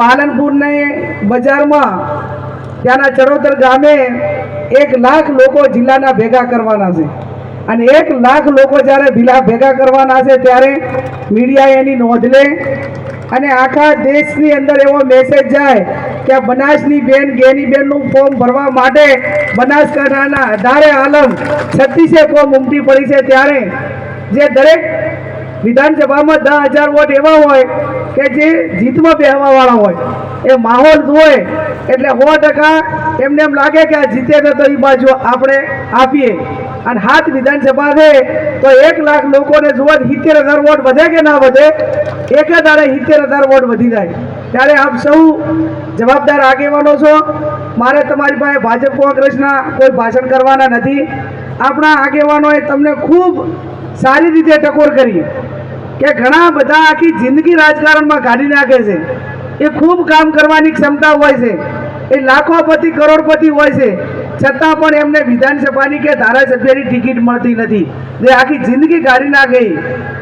પાલનપુરની બજારમાં ત્યાંના ચડોતર ગામે એક લાખ લોકો જિલ્લાના ભેગા કરવાના છે. અને એક લાખ લોકો જ્યારે ભીલા ભેગા કરવાના છે ત્યારે મીડિયા એની નોંધ લે અને આખા દેશની અંદર એવો મેસેજ જાય કે બનાસની બેન, ગેની બેનનું ફોર્મ ભરવા માટે બનાસકાંઠાના અઢારે આલમ છત્રીસે ફોર્મ ઉમટી પડી છે ત્યારે જે દરેક વિધાનસભામાં દસ હજાર વોટ એવા હોય કે જે જીતમાં બેહવાવાળા હોય, એ માહોલ જુએ એટલે સો ટકા એમને એમ લાગે કે આ જીતે તો એ બાજુ આપણે આપીએ. અને હાથ વિધાનસભા છે, તો એક લાખ લોકોને જોવા સિત્તેર હજાર વોટ વધે કે ના વધે, એક જ દાડે સિત્તેર હજાર વોટ વધી જાય. ત્યારે આપ સૌ જવાબદાર આગેવાનો છો. મારે તમારી પાસે ભાજપ કોંગ્રેસના કોઈ ભાષણ કરવાના નથી. આપણા આગેવાનોએ તમને ખૂબ સારી રીતે ટકોર કરી. કે ઘણા બધા આખી જિંદગી રાજકારણમાં કાઢી નાખે છે. એ ખૂબ કામ કરવાની ક્ષમતા હોય છે. એ લાખોપતિ, કરોડપતિ હોય છે. છતાં પણ એમને વિધાનસભાની કે ધારાસભ્યની ટિકિટ મળતી નથી. જે આખી જિંદગી કાઢી નાખે.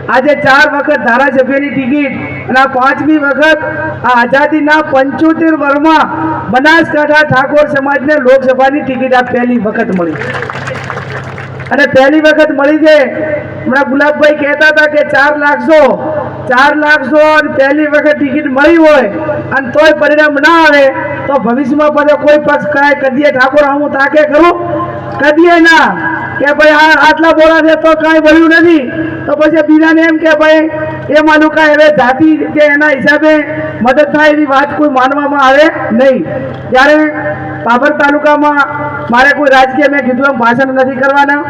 આજે ચાર વખત ધારાસભ્યની ટિકિટ અને આ પાંચમી વખત આ આઝાદીના પંચોતેર વર્ષમાં બનાસકાંઠા ઠાકોર સમાજને લોકસભાની ટિકિટ આ પહેલી વખત મળી. અને પહેલી વખત મળી છે હમણાં ગુલાબભાઈ કહેતા હતા કે ચાર લાખસો ચાર લાખસો અને પહેલી વખત ટિકિટ મળી હોય અને તોય પરિણામ ના આવે, તો ભવિષ્યમાં પછી કોઈ પક્ષ કાંઈ કદીએ ઠાકોર હું તાકે કરું કદીએ ના. કે ભાઈ આ આટલા બોરા છે તો કાંઈ મળ્યું નથી. તો પછી બીજાને એમ કે ભાઈ, એ માનું કાંઈ હવે જાતિ કે એના હિસાબે મદદ થાય એવી વાત કોઈ માનવામાં આવે નહીં. જ્યારે બાબર તાલુકામાં મારે કોઈ રાજકીય મેં કીધું એમ ભાષણ નથી કરવાના.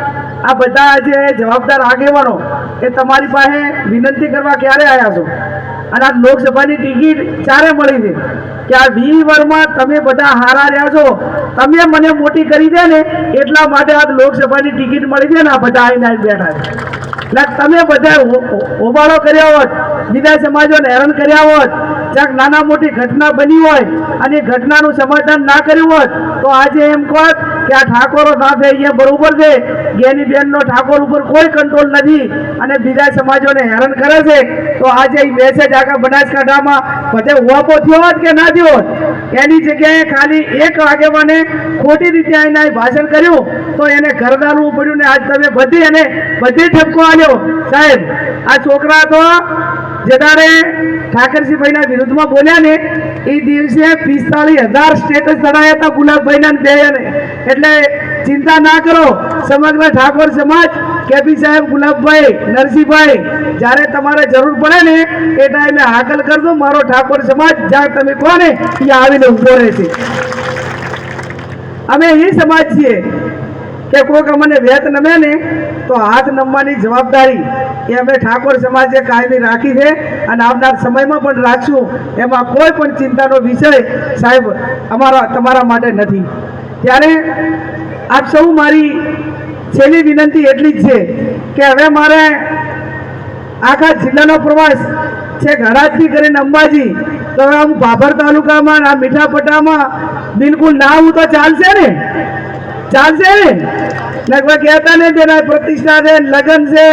આ બધા જે જવાબદાર આગેવાનો એ તમારી પાસે વિનંતી કરવા ક્યારે આવ્યા છો? અને આ લોકસભાની ટિકિટ ક્યારે મળી છે? કે આ વી વરમાં તમે બધા હારા રહ્યા છો? તમે મને મોટી કરી દે ને, એટલા માટે આ લોકસભાની ટિકિટ મળી છે ને આ બધા આવીને આવી બેઠા છે. એટલે તમે બધા હોબાળો કર્યા હોત, બીજા સમાજોને હેરાન કર્યા હોત ક્યાંક નાના મોટી ઘટના બની હોય અને ઘટનાનું સમાધાન ના કર્યું હોત, તો આજે એમ કહો કે આ ઠાકોરો સાથે અહીંયા બરોબર છે ગેની બેનનો ઠાકોર ઉપર કોઈ કંટ્રોલ નથી અને બીજા સમાજોને હેરાન કરે છે, તો આજે એ મેસેજ આખા બનાસકાંઠામાં બધે વાપો થયો હોત કે ના થયો એની જગ્યાએ ખાલી એક આગેવાને ખોટી રીતે એના ભાષણ કર્યું, તો એને ઘરદારવું પડ્યું ને આજ તમે બધી એને બધી ઠપકો આવ્યો સાહેબ, આ છોકરા તો જેદારે ઠાકરસિંહભાઈના વિરુદ્ધમાં બોલ્યા ને, એ દિવસે પિસ્તાળીસ હજાર સ્ટેટસ ચડાયા હતા ગુલાબભાઈના ને બેયને એટલે ચિંતા ના કરો, સમગ્ર ઠાકોર સમાજ, કેપી સાહેબ, ગુલાબભાઈ, નરસિંહભાઈ, જ્યારે તમારે જરૂર પડે ને, એ ટાઈમે હાકલ કરજો, મારો ઠાકોર સમાજ, જ્યાં તમે કહો ને એ આવીને ઊભો રહેશે. અમે એ સમાજ છીએ કે કોઈક અમને વેત નમે ને, તો હાથ નમવાની જવાબદારી એ અમે ઠાકોર સમાજે કાયમી રાખી છે અને આવનાર સમયમાં પણ રાખશું. એમાં કોઈ પણ ચિંતાનો વિષય સાહેબ અમારા, તમારા માટે નથી. ત્યારે આપ સૌ મારી છેલ્લી વિનંતી એટલી જ છે કે હવે મારે આખા જિલ્લાનો પ્રવાસ છે ઘડાજથી કરીને અંબાજી, તો હવે હું ભાભર તાલુકામાં આ મીઠાપટ્ટામાં બિલકુલ ના આવું તો ચાલશે ને? ચાલશે ને? લગભગ કહેતા ને તેના પ્રતિષ્ઠા છે, લગ્ન છે.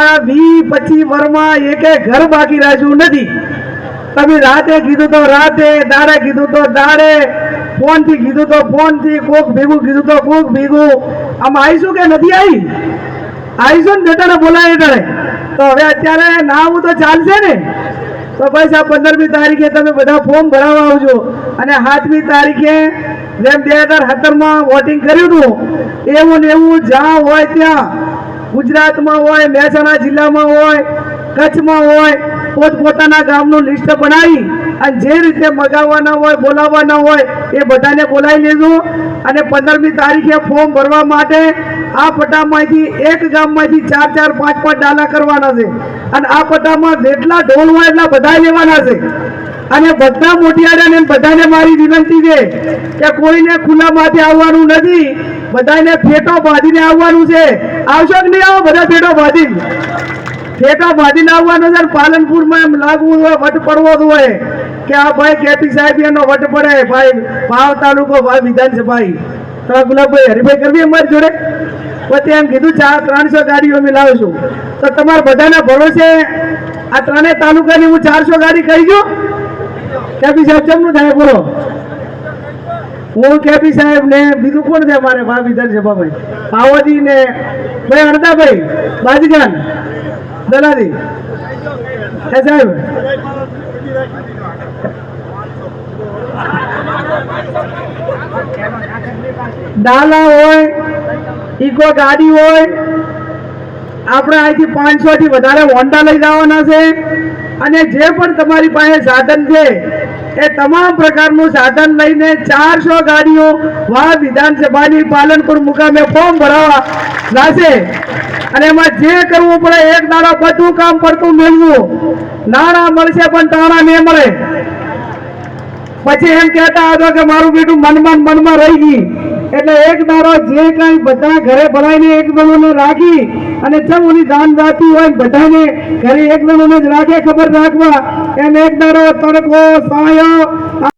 આ વી પચીસ વર્ષમાં એકે ઘર બાકી રાખ્યું નથી. તમે રાતે કીધું તો રાતે, દાડે કીધું તો દાડે ફોનથી કીધું તો ફોનથી કોક ભેગું કીધું તો કોક ભેગું. આમ આવીશું કે નથી આવી? આવીશું ને બેટાને બોલાય એટલે તો હવે અત્યારે ના આવું તો ચાલશે ને. તો ભાઈ આ પંદરમી તારીખે તમે બધા ફોર્મ ભરાવા આવજો. અને સાતમી તારીખે જેમ બે હજાર સત્તરમાં વોટિંગ કર્યું હતું, એવું ને એવું જ્યાં હોય ત્યાં, ગુજરાતમાં હોય, મહેસાણા જિલ્લામાં હોય, કચ્છમાં હોય, પોતપોતાના ગામનું લિસ્ટ બનાવી અને જે રીતે મગાવવાના હોય, બોલાવવાના હોય, એ બધાને બોલાવી લેજો. અને પંદરમી તારીખે ફોર્મ ભરવા માટે આ પટ્ટામાંથી એક ગામમાંથી ચાર ચાર, પાંચ પાંચ ડાલા કરવાના છે. અને આ પટ્ટામાં જેટલા ઢોલ હોય એટલા બધા લેવાના છે. અને બધા મોટિયાળાને બધાને મારી વિનંતી છે કે કોઈને ખુલ્લામાંથી આવવાનું નથી. બધાને ફેટો બાંધીને આવવાનું છે. આવશો કે નહીં આવો? બધા ફેટો બાંધીને. ફેટો બાંધીને આવવાનો છે પાલનપુરમાં એમ લાગવું હોય, વટ પડવો હોય કે આ ભાઈ કેપી સાહેબ એનો વટ પડે. ભાઈ, ભાવ તાલુકો ભાઈ વિધાનસભા તો ગુલાબભાઈ હરિભાઈ કરવી અમારી જોડે? પછી એમ કીધું ચાર ત્રણસો ગાડીઓ અમે લાવશું તો તમારા બધાના ભરોસે આ ત્રણેય તાલુકાની હું ચારસો ગાડી કહી ગયો? કેપી સાહેબ કેમનું થાય, બોલો. હું કેપી સાહેબ ને બીજું કોણ છે મારે મા વિધાનસભામાં પાવાજી ને ભાઈ અડદાભાઈ બાજગાન દલાદી હે સાહેબ. ડાલા હોય ઇકો ગાડી હોય, આપણે અહીંથી પાંચસો થી વધારે હોન્ડા લઈ જવાના છે. અને જે પણ તમારી પાસે સાધન છે, એ તમામ પ્રકારનું સાધન લઈને ચારસો ગાડીઓ વાહ વિધાનસભાની પાલનપુર મુકામે ફોર્મ ભરાવા લાશે. અને એમાં જે કરવું પડે, એક દાડો બધું કામ પડતું મેળવું. નાણાં મળશે પણ તાણા નહીં મળે. પછી એમ કહેતા હતો કે મારું બેટું મનમાં મનમાં રહી ગઈ એટલે એક દારો જે કઈ બધા ઘરે ભરાઈને એક જણોને રાખી અને જેમ ઓલી દાન દાતી હોય બધાને ઘરે એક જણોને જ રાખે ખબર રાખવા, એમ એક દારો તડકો, સાયો